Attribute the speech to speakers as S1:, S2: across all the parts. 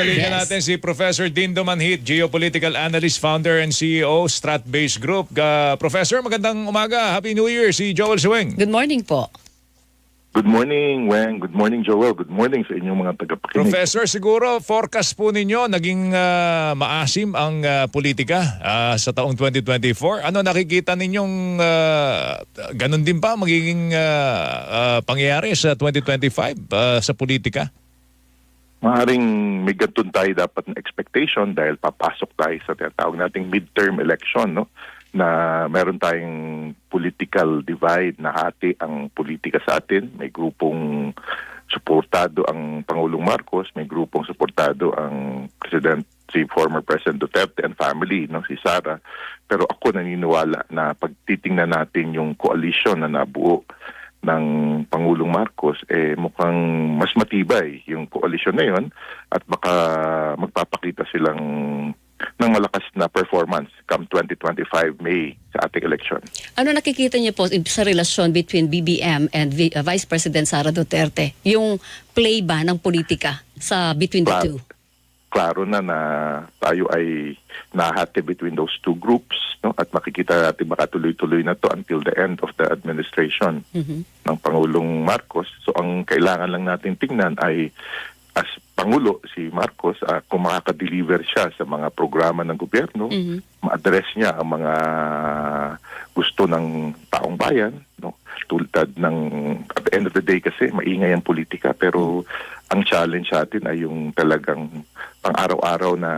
S1: Linya
S2: Yes.
S1: natin si Professor Dindo Manhit, Geopolitical Analyst, Founder and CEO, Strat-Based Group. Ga- Professor, magandang umaga. Happy New Year. Si Joel Suweng.
S2: Good morning po.
S3: Good morning, Weng. Good morning, Joel. Good morning sa inyong mga tagapakinig.
S1: Professor, siguro forecast po ninyo naging ah, maasim ang ah, politika ah, sa taong 2024. Ano nakikita ninyong ah, ganun din ba magiging ah, ah, pangyayari sa 2025 ah, sa politika?
S3: Maaring may ganun tayo dapat na expectation dahil papasok tayo sa tinatawag nating midterm election, no? na meron tayong political divide na hati ang politika sa atin. May grupong suportado ang Pangulong Marcos, may grupong suportado ang President si former President Duterte and family, no, si Sara. Pero ako naniniwala na pag titingnan natin yung coalition na nabuo ng Pangulong Marcos, eh mukhang mas matibay yung koalisyon na yon at baka magpapakita silang ng malakas na performance come 2025 May sa ating election.
S2: Ano nakikita niyo po sa relasyon between BBM and Vi- uh, Vice President Sara Duterte? Yung play ba ng politika sa between the
S3: Klaro,
S2: two?
S3: klaro na na tayo ay nahati between those two groups no at makikita natin makatuloy-tuloy na to until the end of the administration
S2: Mhm.
S3: ng Pangulong Marcos. So ang kailangan lang natin tingnan ay as Pangulo si Marcos ah, kung makaka-deliver siya sa mga programa ng gobyerno,
S2: Mhm.
S3: ma-address niya ang mga gusto ng taong bayan, no? Tulad ng at the end of the day kasi maingay ang politika pero ang challenge sa atin ay yung talagang pang-araw-araw na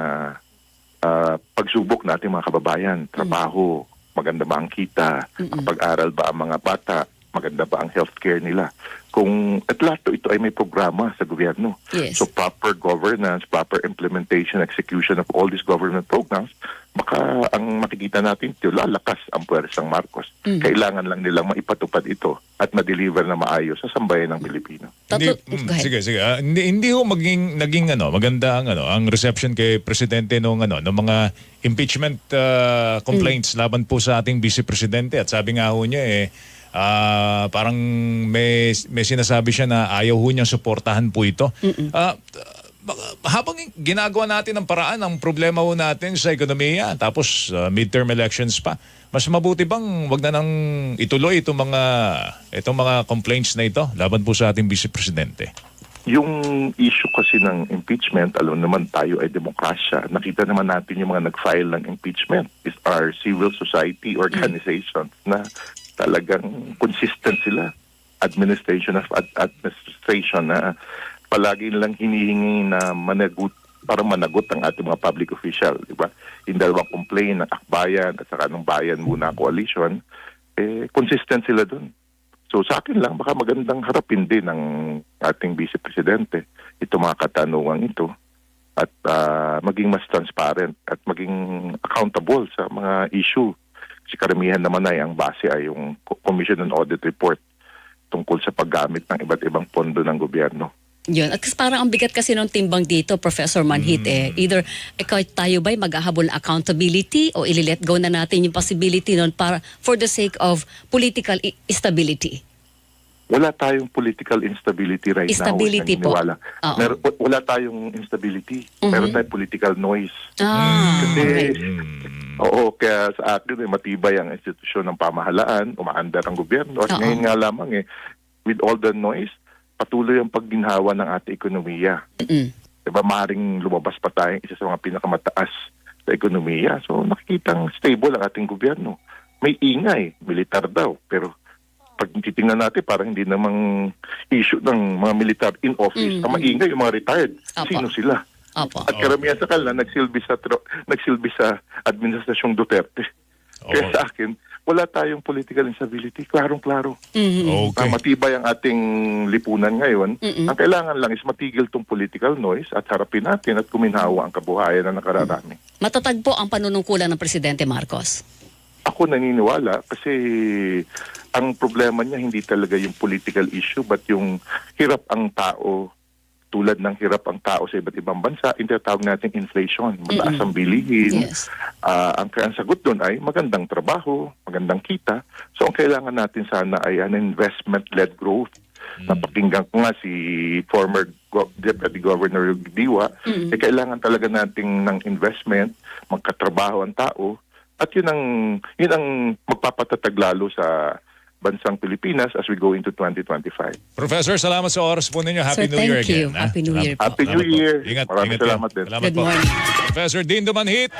S3: ah, pagsubok natin mga kababayan, trabaho, maganda ba ang kita, pag-aral ba ang mga bata, maganda ba ang healthcare nila. Kung at lahat to, ito ay may programa sa gobyerno.
S2: Yes.
S3: So proper governance, proper implementation, execution of all these government programs, baka ang makikita natin ito, lalakas ang puwersang Marcos.
S2: Mm.
S3: Kailangan lang nilang maipatupad ito at ma-deliver na maayos sa sambayan ng Pilipino.
S1: Hindi, mm,
S2: ahead.
S1: sige, sige. Ah, hindi, hindi ho maging naging ano, maganda ang ano, ang reception kay presidente nung ano, ng mga impeachment ah, complaints laban po sa ating vice presidente at sabi nga ho niya eh ah, parang may may sinasabi siya na ayaw ho niyang suportahan po ito. Ah, baka- habang ginagawa natin ang paraan, ang problema ho natin sa ekonomiya, tapos ah, midterm elections pa, mas mabuti bang wag na nang ituloy itong mga itong mga complaints na ito laban po sa ating vice presidente?
S3: Yung issue kasi ng impeachment, alam naman tayo ay demokrasya. Nakita naman natin yung mga nag-file ng impeachment is our civil society organizations na talagang consistent sila. Administration of ad- administration na palagi nilang hinihingi na managot para managot ang ating mga public official, di ba? Yung dalawang complaint ng akbayan at saka ng bayan muna coalition, eh, consistent sila dun. So sa akin lang, baka magandang harapin din ng ating Vice Presidente ito mga katanungan ito at ah, maging mas transparent at maging accountable sa mga issue. Kasi karamihan naman ay ang base ay yung Co- Commission on Audit Report tungkol sa paggamit ng iba't ibang pondo ng gobyerno.
S2: Yun. At kasi parang ang bigat kasi ng timbang dito, Professor Manhit, eh. Either eh, kahit tayo ba'y maghahabol accountability o ililet go na natin yung possibility nun para for the sake of political i- stability.
S3: Wala tayong political instability right
S2: Stability
S3: now.
S2: po.
S3: naniniwala.
S2: Oo.
S3: Mer- wala tayong instability.
S2: Mhm.
S3: Meron tayong political noise.
S2: Ah,
S3: Kasi,
S2: okay.
S3: Oo, kaya sa akin, eh, matibay ang institusyon ng pamahalaan, umaandar ang gobyerno. At
S2: Oo.
S3: ngayon nga lamang, eh, with all the noise, patuloy ang pagginhawa ng ating ekonomiya.
S2: Mm-mm.
S3: Diba, maaaring lumabas pa tayong isa sa mga pinakamataas sa ekonomiya. So, nakikitang stable ang ating gobyerno. May ingay, militar daw, pero pag titingnan natin, parang hindi namang issue ng mga militar in office.
S2: Mm.
S3: Ang maingay, yung mga retired.
S2: Apo.
S3: Sino sila?
S2: Opo.
S3: At karamihan sa kanila nagsilbi sa tro- nagsilbi sa administrasyong Duterte. Kaya
S1: Oo.
S3: sa akin, wala tayong political instability. Klarong-klaro.
S2: Mhm.
S1: Okay.
S3: Ah, matibay ang ating lipunan ngayon.
S2: Mm-mm.
S3: Ang kailangan lang is matigil tong political noise at harapin natin at kuminhawa ang kabuhayan na nakararami.
S2: Matatag po ang panunungkulan ng Presidente Marcos.
S3: Ako naniniwala kasi ang problema niya hindi talaga yung political issue but yung hirap ang tao tulad ng hirap ang tao sa iba't ibang bansa, yung tinatawag natin inflation, mataas ang bilihin.
S2: Yes.
S3: Ah, ang, ang sagot doon ay magandang trabaho, magandang kita. So ang kailangan natin sana ay an investment-led growth. napakinggan ko nga si former Go- Deputy Governor Diwa, eh, kailangan talaga nating ng investment, magkatrabaho ang tao, at yun ang, yun ang magpapatatag lalo sa bansang Pilipinas as we go into 2025.
S1: Professor, salamat sa oras po ninyo. Happy
S2: Sir,
S1: New
S2: thank
S1: Year
S2: you.
S1: again. ha?
S2: Happy New Year
S1: po.
S3: Happy New. Year.
S1: Ingat,
S3: Maraming
S1: ingat yan.
S3: salamat din.
S1: Salamat
S2: Good
S1: po.
S2: morning.
S1: Professor Dean Dumanhit.